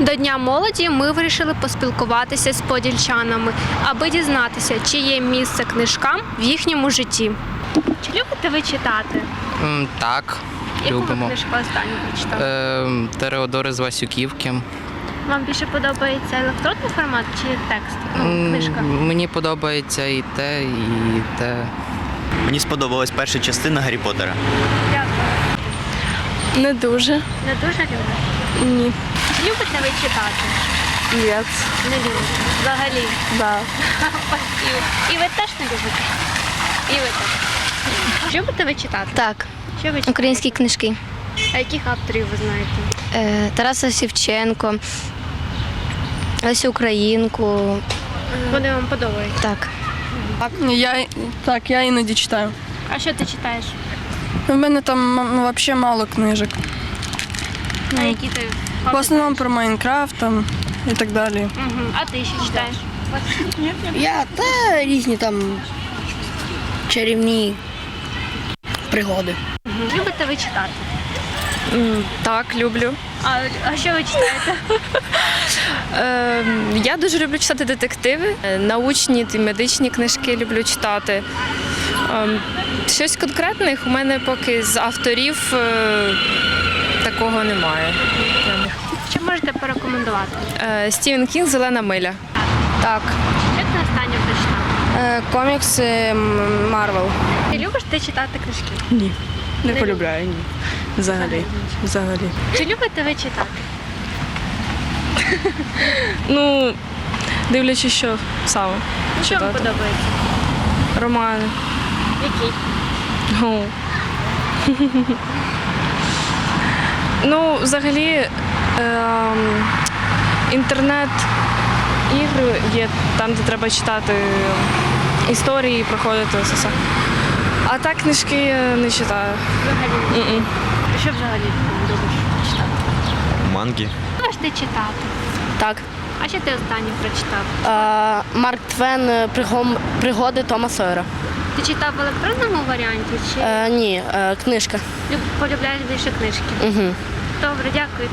До Дня молоді ми вирішили поспілкуватися з подільчанами, аби дізнатися, чи є місце книжкам в їхньому житті. Чи любите ви читати? М, Так, Яку любимо. ви книжку останню прочитали? Е, Тереодори з Васюківки. Вам більше подобається електронний формат чи текст? Ну, М, книжка. Мені подобається і те, і те. Мені сподобалась перша частина Гаррі Поттера. Дякую. Не дуже. Не дуже любите? Ні. Любите ви читати? Ні. Не любите. Взагалі. Да. І ви теж не любите? І ви теж. Любите ви читати? Так, Що ви читаєте? українські книжки. А яких авторів ви знаєте? Е, Тараса Сівченко, Лесю Українку. Вони вам подобаються. Так. Я, так, я іноді читаю. А що ти читаєш? У мене там ну, взагалі мало книжок. А які ти? В основному про Майнкрафт там, і так далі. Угу. А ти що читаєш? Я та різні там чарівні пригоди. Мгм. Любите ви читати? Так, люблю. А, а що ви читаєте? Е, я дуже люблю читати детективи, Е, научні та медичні книжки люблю читати. Е, щось конкретних у мене поки з авторів е, такого немає. Що можете порекомендувати? Е, Стівен Кінг Зелена миля. Так. Що ти останнє прочитав? Е, Комікси Марвел. Ти любиш ти читати книжки? Ні. Не Не полюбляю, ні. Взагалі. Взагалі. Чи любите ви читати? Ну, дивлячись, що саме. Що вам подобається? Романи. Який? Ну. ну, взагалі, ем, інтернет ігри є там, де треба читати історії, проходити все. це. А так книжки я не читаю. Взагалі. М-м. Що взагалі любиш читати? Манги. Ти читати? Так. А що ти останнє прочитав? Е, Марк Твен е, «Пригом- Пригоди Тома Сойера. Ти читав в електронному варіанті чи Е, ні, е, книжка. люб- полюбляєш більше книжки? Угу. Добре, дякую.